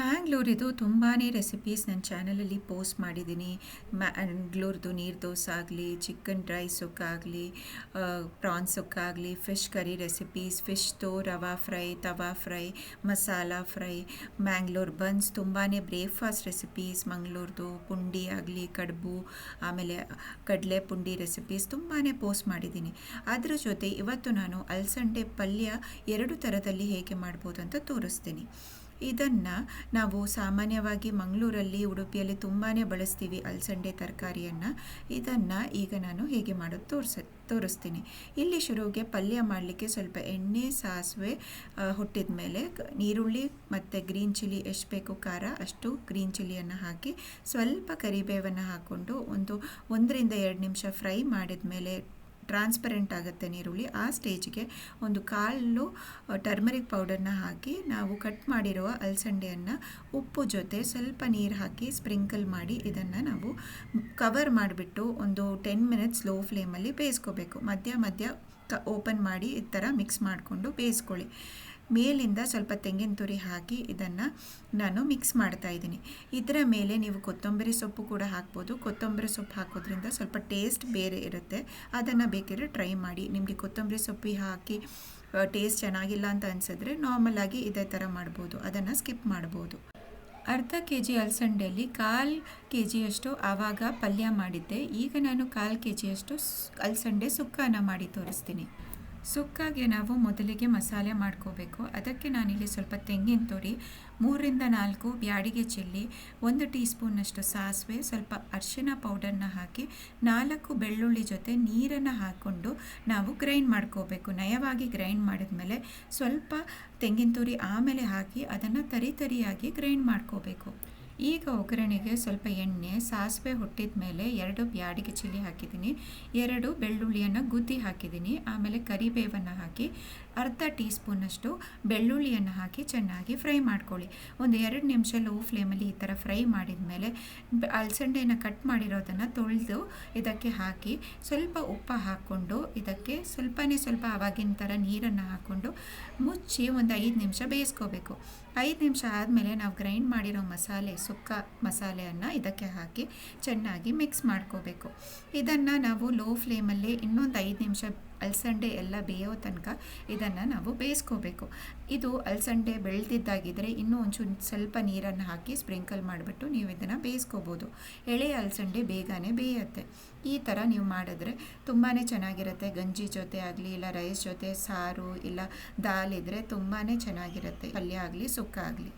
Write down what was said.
ಮ್ಯಾಂಗ್ಳೂರಿದು ತುಂಬಾ ರೆಸಿಪೀಸ್ ನನ್ನ ಚಾನಲಲ್ಲಿ ಪೋಸ್ಟ್ ಮಾಡಿದ್ದೀನಿ. ಮ್ಯಾಂಗ್ಳೂರ್ದು ನೀರು ದೋಸೆ ಆಗಲಿ ಚಿಕನ್ ಡ್ರೈ ಸುಕ್ಕಾಗಲಿ ಪ್ರಾನ್ಸ್ ಸುಕ್ಕಾಗಲಿ fish curry recipes ಫಿಶ್ದು rava fry, tawa fry, masala fry, Mangalore buns ತುಂಬಾ ಬ್ರೇಕ್ಫಾಸ್ಟ್ ರೆಸಿಪೀಸ್ ಮಂಗ್ಳೂರ್ದು ಪುಂಡಿ ಆಗಲಿ, ಕಡುಬು, ಆಮೇಲೆ ಕಡಲೆ ಪುಂಡಿ ರೆಸಿಪೀಸ್ ತುಂಬಾ ಪೋಸ್ಟ್ ಮಾಡಿದ್ದೀನಿ. ಅದರ ಜೊತೆ ಇವತ್ತು ನಾನು ಅಲಸಂಡೆ ಪಲ್ಯ ಎರಡು ಥರದಲ್ಲಿ ಹೇಗೆ ಮಾಡ್ಬೋದು ಅಂತ ತೋರಿಸ್ತೀನಿ. ಇದನ್ನು ನಾವು ಸಾಮಾನ್ಯವಾಗಿ ಮಂಗಳೂರಲ್ಲಿ, ಉಡುಪಿಯಲ್ಲಿ ತುಂಬಾ ಬಳಸ್ತೀವಿ ಅಲಸಂಡೆ ತರಕಾರಿಯನ್ನು. ಇದನ್ನು ಈಗ ನಾನು ಹೇಗೆ ಮಾಡೋದು ತೋರಿಸ, ತೋರಿಸ್ತೀನಿ. ಇಲ್ಲಿ ಶುರುವಿಗೆ ಪಲ್ಯ ಮಾಡಲಿಕ್ಕೆ ಸ್ವಲ್ಪ ಎಣ್ಣೆ, ಸಾಸಿವೆ ಹುಟ್ಟಿದ ಮೇಲೆ ನೀರುಳ್ಳಿ ಮತ್ತು ಗ್ರೀನ್ ಚಿಲ್ಲಿ ಎಷ್ಟು ಬೇಕು ಖಾರ ಅಷ್ಟು ಗ್ರೀನ್ ಚಿಲ್ಲಿಯನ್ನು ಹಾಕಿ ಸ್ವಲ್ಪ ಕರಿಬೇವನ್ನು ಹಾಕ್ಕೊಂಡು ಒಂದು ಒಂದರಿಂದ ಎರಡು ನಿಮಿಷ ಫ್ರೈ ಮಾಡಿದ ಮೇಲೆ ಟ್ರಾನ್ಸ್ಪರೆಂಟ್ ಆಗುತ್ತೆ ನೀರುಳ್ಳಿ. ಆ ಸ್ಟೇಜ್ಗೆ ಒಂದು ಕಾಲು ಟರ್ಮರಿಕ್ ಪೌಡರ್ನ ಹಾಕಿ ನಾವು ಕಟ್ ಮಾಡಿರುವ ಅಲಸಂಡೆಯನ್ನು ಉಪ್ಪು ಜೊತೆ ಸ್ವಲ್ಪ ನೀರು ಹಾಕಿ ಸ್ಪ್ರಿಂಕಲ್ ಮಾಡಿ ಇದನ್ನು ನಾವು ಕವರ್ ಮಾಡಿಬಿಟ್ಟು ಒಂದು ಟೆನ್ ಮಿನಿಟ್ಸ್ ಲೋ ಫ್ಲೇಮಲ್ಲಿ ಬೇಯಿಸ್ಕೋಬೇಕು. ಮಧ್ಯ ಮಧ್ಯ ಓಪನ್ ಮಾಡಿ ಈ ಥರ ಮಿಕ್ಸ್ ಮಾಡಿಕೊಂಡು ಬೇಯಿಸ್ಕೊಳ್ಳಿ. ಮೇಲಿಂದ ಸ್ವಲ್ಪ ತೆಂಗಿನ ತುರಿ ಹಾಕಿ ಇದನ್ನು ನಾನು ಮಿಕ್ಸ್ ಮಾಡ್ತಾ ಇದ್ದೀನಿ. ಇದರ ಮೇಲೆ ನೀವು ಕೊತ್ತಂಬರಿ ಸೊಪ್ಪು ಕೂಡ ಹಾಕ್ಬೋದು. ಕೊತ್ತಂಬರಿ ಸೊಪ್ಪು ಹಾಕೋದ್ರಿಂದ ಸ್ವಲ್ಪ ಟೇಸ್ಟ್ ಬೇರೆ ಇರುತ್ತೆ. ಅದನ್ನು ಬೇಕಿದ್ರೆ ಟ್ರೈ ಮಾಡಿ. ನಿಮಗೆ ಕೊತ್ತಂಬರಿ ಸೊಪ್ಪು ಹಾಕಿ ಟೇಸ್ಟ್ ಚೆನ್ನಾಗಿಲ್ಲ ಅಂತ ಅನಿಸಿದ್ರೆ ನಾರ್ಮಲಾಗಿ ಇದೇ ಥರ ಮಾಡ್ಬೋದು. ಅದನ್ನು ಸ್ಕಿಪ್ ಮಾಡ್ಬೋದು. ಅರ್ಧ ಕೆ ಜಿ ಅಲಸಂಡೆಯಲ್ಲಿ ಕಾಲು ಕೆ ಜಿಯಷ್ಟು ಆವಾಗ ಪಲ್ಯ ಮಾಡಿದ್ದೆ. ಈಗ ನಾನು ಕಾಲು ಕೆ ಜಿಯಷ್ಟು ಅಲಸಂಡೆ ಸುಕ್ಕನ ಮಾಡಿ ತೋರಿಸ್ತೀನಿ. ಸುಕ್ಕಾಗೆ ನಾವು ಮೊದಲಿಗೆ ಮಸಾಲೆ ಮಾಡ್ಕೋಬೇಕು. ಅದಕ್ಕೆ ನಾನಿಲ್ಲಿ ಸ್ವಲ್ಪ ತೆಂಗಿನ ತುರಿ, ಮೂರರಿಂದ ನಾಲ್ಕು ಬ್ಯಾಡಿಗೆ ಚಿಲ್ಲಿ, ಒಂದು ಟೀ ಸ್ಪೂನ್ನಷ್ಟು ಸಾಸಿವೆ, ಸ್ವಲ್ಪ ಅರಿಶಿನ ಪೌಡರ್ನ ಹಾಕಿ, ನಾಲ್ಕು ಬೆಳ್ಳುಳ್ಳಿ ಜೊತೆ ನೀರನ್ನು ಹಾಕ್ಕೊಂಡು ನಾವು ಗ್ರೈಂಡ್ ಮಾಡ್ಕೋಬೇಕು. ನಯವಾಗಿ ಗ್ರೈಂಡ್ ಮಾಡಿದ್ಮೇಲೆ ಸ್ವಲ್ಪ ತೆಂಗಿನ ತುರಿ ಆಮೇಲೆ ಹಾಕಿ ಅದನ್ನು ತರಿ ತರಿಯಾಗಿ ಗ್ರೈಂಡ್ ಮಾಡ್ಕೋಬೇಕು. ಈಗ ಒಗ್ಗರಣೆಗೆ ಸ್ವಲ್ಪ ಎಣ್ಣೆ, ಸಾಸಿವೆ ಹುಟ್ಟಿದ ಮೇಲೆ ಎರಡು ಬ್ಯಾಡಿಗೆ ಚಿಲ್ಲಿ ಹಾಕಿದ್ದೀನಿ. ಎರಡು ಬೆಳ್ಳುಳ್ಳಿಯನ್ನು ಗುದ್ದಿ ಹಾಕಿದ್ದೀನಿ. ಆಮೇಲೆ ಕರಿಬೇವನ್ನು ಹಾಕಿ ಅರ್ಧ ಟೀ ಸ್ಪೂನಷ್ಟು ಬೆಳ್ಳುಳ್ಳಿಯನ್ನು ಹಾಕಿ ಚೆನ್ನಾಗಿ ಫ್ರೈ ಮಾಡ್ಕೊಳ್ಳಿ. ಒಂದು ಎರಡು ನಿಮಿಷ ಲೋ ಫ್ಲೇಮಲ್ಲಿ ಈ ಥರ ಫ್ರೈ ಮಾಡಿದ ಮೇಲೆ ಅಲಸಂಡೆಯನ್ನು ಕಟ್ ಮಾಡಿರೋದನ್ನು ತೊಳೆದು ಇದಕ್ಕೆ ಹಾಕಿ ಸ್ವಲ್ಪ ಉಪ್ಪು ಹಾಕ್ಕೊಂಡು ಇದಕ್ಕೆ ಸ್ವಲ್ಪನೇ ಸ್ವಲ್ಪ ಆವಾಗಿನ ಥರ ನೀರನ್ನು ಹಾಕ್ಕೊಂಡು ಮುಚ್ಚಿ ಒಂದು ಐದು ನಿಮಿಷ ಬೇಯಿಸ್ಕೋಬೇಕು. ಐದು ನಿಮಿಷ ಆದಮೇಲೆ ನಾವು ಗ್ರೈಂಡ್ ಮಾಡಿರೋ ಮಸಾಲೆ ಸುಕ್ಕ ಮಸಾಲೆಯನ್ನು ಇದಕ್ಕೆ ಹಾಕಿ ಚೆನ್ನಾಗಿ ಮಿಕ್ಸ್ ಮಾಡ್ಕೋಬೇಕು. ಇದನ್ನು ನಾವು ಲೋ ಫ್ಲೇಮಲ್ಲಿ ಇನ್ನೊಂದು ಐದು ನಿಮಿಷ ಅಲಸಂಡೆ ಎಲ್ಲ ಬೇಯೋ ತನಕ ಇದನ್ನು ನಾವು ಬೇಯಿಸ್ಕೋಬೇಕು. ಇದು ಅಲಸಂಡೆ ಬೆಳೆದಿದ್ದಾಗಿದ್ದರೆ ಇನ್ನೂ ಒಂಚೂರು ಸ್ವಲ್ಪ ನೀರನ್ನು ಹಾಕಿ ಸ್ಪ್ರಿಂಕಲ್ ಮಾಡಿಬಿಟ್ಟು ನೀವು ಇದನ್ನು ಬೇಯಿಸ್ಕೋಬೋದು. ಎಳೆ ಅಲಸಂಡೆ ಬೇಗನೆ ಬೇಯುತ್ತೆ. ಈ ಥರ ನೀವು ಮಾಡಿದ್ರೆ ತುಂಬಾ ಚೆನ್ನಾಗಿರುತ್ತೆ. ಗಂಜಿ ಜೊತೆ ಆಗಲಿ ಇಲ್ಲ ರೈಸ್ ಜೊತೆ ಸಾರು ಇಲ್ಲ ದಾಲ್ ಇದ್ದರೆ ತುಂಬಾ ಚೆನ್ನಾಗಿರುತ್ತೆ. ಪಲ್ಯ ಆಗಲಿ ಸುಕ್ಕ ಆಗಲಿ.